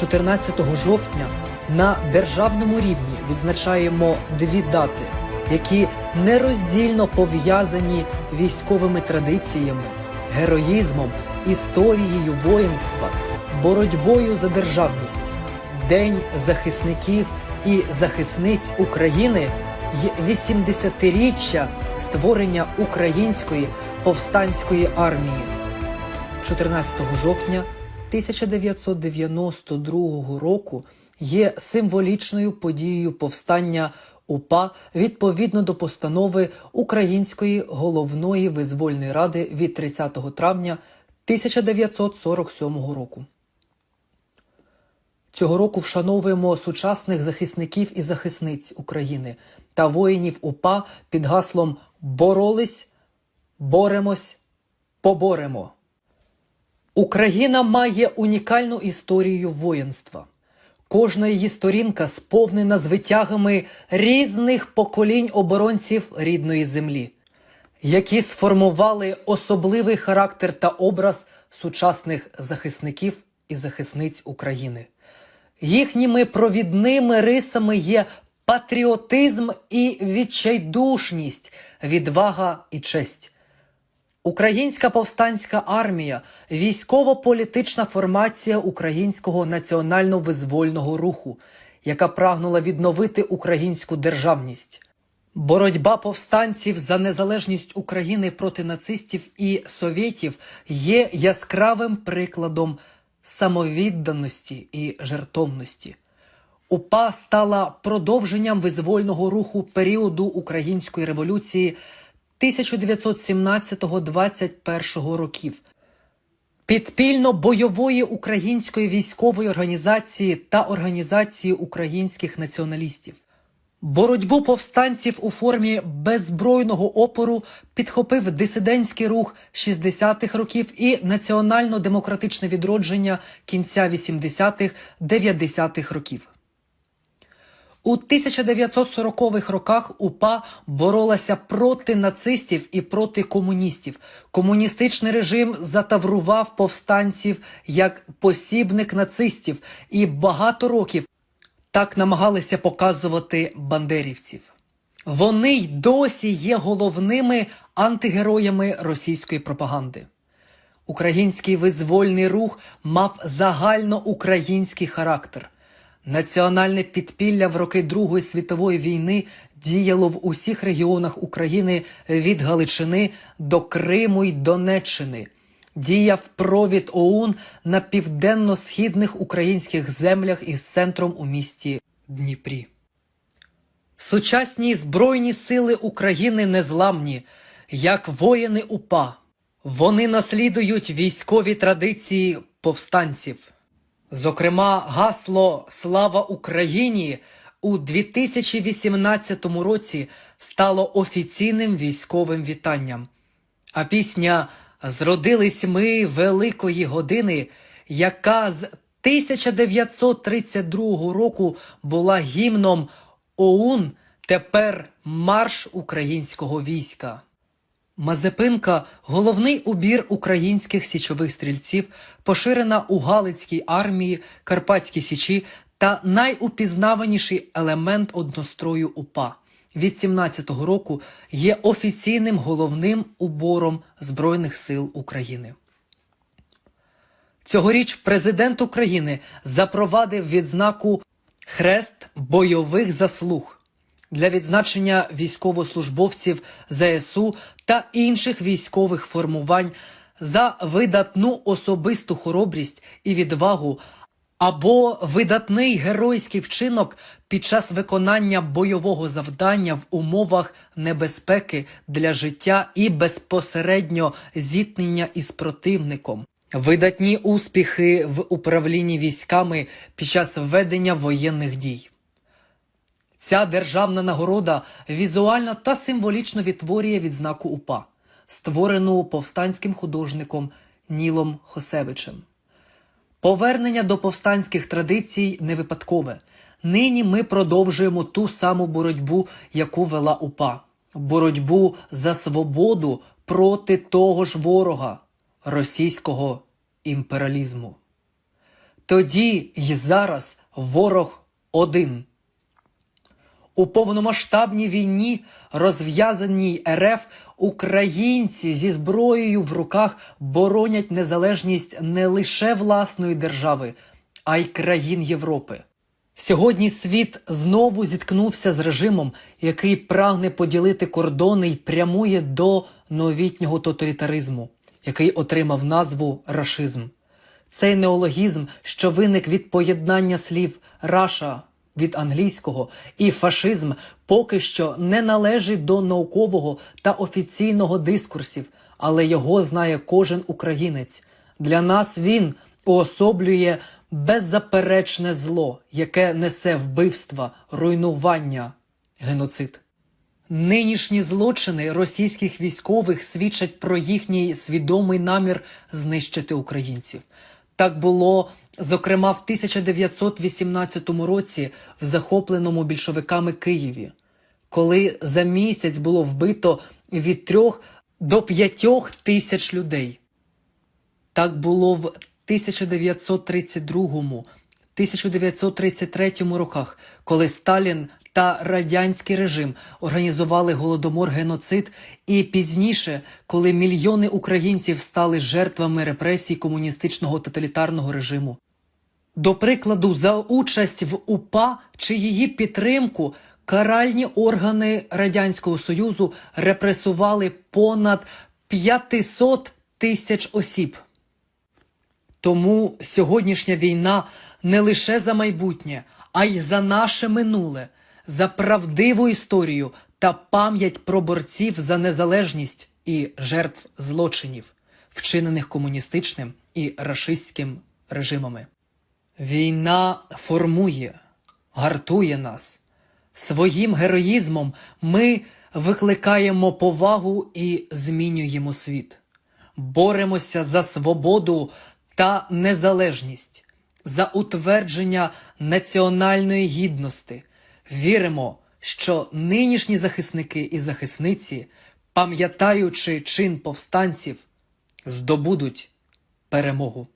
14 жовтня на державному рівні відзначаємо дві дати, які нероздільно пов'язані військовими традиціями, героїзмом, історією воїнства, боротьбою за державність, День захисників і захисниць України й 80-річчя створення української повстанської армії. 14 жовтня 1992 року є символічною подією повстання УПА відповідно до постанови Української головної визвольної ради від 30 травня 1947 року. Цього року вшановуємо сучасних захисників і захисниць України та воїнів УПА під гаслом Боролись, боремось, поборемо. Україна має унікальну історію воїнства. Кожна її сторінка сповнена звитягами різних поколінь оборонців рідної землі, які сформували особливий характер та образ сучасних захисників і захисниць України. Їхніми провідними рисами є патріотизм і відчайдушність, відвага і честь. Українська повстанська армія військово-політична формація українського національно-визвольного руху, яка прагнула відновити українську державність. Боротьба повстанців за незалежність України проти нацистів і совєтів є яскравим прикладом самовідданості і жертовності. УПА стала продовженням визвольного руху періоду Української революції 1917-21 років, підпільно-бойової української військової організації та організації українських націоналістів. Боротьбу повстанців у формі беззбройного опору підхопив дисидентський рух 60-х років і національно-демократичне відродження кінця 80-х, 90-х років. У 1940-х роках УПА боролася проти нацистів і проти комуністів. Комуністичний режим затаврував повстанців як посібник нацистів і багато років так намагалися показувати бандерівців. Вони й досі є головними антигероями російської пропаганди. Український визвольний рух мав загальноукраїнський характер. Національне підпілля в роки Другої світової війни діяло в усіх регіонах України від Галичини до Криму й Донеччини. Діяв провід ОУН на південно-східних українських землях із центром у місті Дніпрі. Сучасні Збройні сили України незламні, як воїни УПА. Вони наслідують військові традиції повстанців. Зокрема, гасло Слава Україні у 2018 році стало офіційним військовим вітанням. А пісня Зродились ми великої години, яка з 1932 року була гімном ОУН, тепер марш українського війська. Мазепинка головний убір українських січових стрільців, поширена у Галицькій армії, Карпатській Січі та найупізнаваніший елемент однострою УПА. Від 17-го року є офіційним головним убором Збройних сил України. Цьогоріч президент України запровадив відзнаку Хрест бойових заслуг для відзначення військовослужбовців ЗСУ та інших військових формувань за видатну особисту хоробрість і відвагу або видатний геройський вчинок під час виконання бойового завдання в умовах небезпеки для життя і безпосередньо зіткнення із противником. Видатні успіхи в управлінні військами під час ведення воєнних дій. Ця державна нагорода візуально та символічно відтворює відзнаку УПА, створену повстанським художником Нілом Хосевичем. Повернення до повстанських традицій не випадкове. Нині ми продовжуємо ту саму боротьбу, яку вела УПА. Боротьбу за свободу проти того ж ворога російського імперіалізму. тоді й зараз ворог один. У повномасштабній війні, розв'язаній РФ, українці зі зброєю в руках боронять незалежність не лише власної держави, а й країн Європи. Сьогодні світ знову зіткнувся з режимом, який прагне поділити кордони й прямує до новітнього тоталітаризму, який отримав назву рашизм. Цей неологізм, що виник від поєднання слів раша від англійського і фашизм, поки що не належить до наукового та офіційного дискурсів, але його знає кожен українець. Для нас він уособлює беззаперечне зло, яке несе вбивства, руйнування, геноцид. Нинішні злочини російських військових свідчать про їхній свідомий намір знищити українців. Так було, зокрема, в 1918 році в захопленому більшовиками Києві, коли за місяць було вбито від трьох до п'ятьох тисяч людей. Так було в 1932 1933 роках, коли Сталін та радянський режим організували голодомор геноцид, і пізніше, коли мільйони українців стали жертвами репресій комуністичного тоталітарного режиму. До прикладу, за участь в УПА чи її підтримку каральні органи Радянського Союзу репресували понад 500 тисяч осіб. Тому сьогоднішня війна не лише за майбутнє, а й за наше минуле, за правдиву історію та пам'ять про борців за незалежність і жертв злочинів, вчинених комуністичним і рашистським режимами. Війна формує, гартує нас. Своїм героїзмом ми викликаємо повагу і змінюємо світ. Боремося за свободу та незалежність, за утвердження національної гідності. Віримо, що нинішні захисники і захисниці, пам'ятаючи чин повстанців, здобудуть перемогу.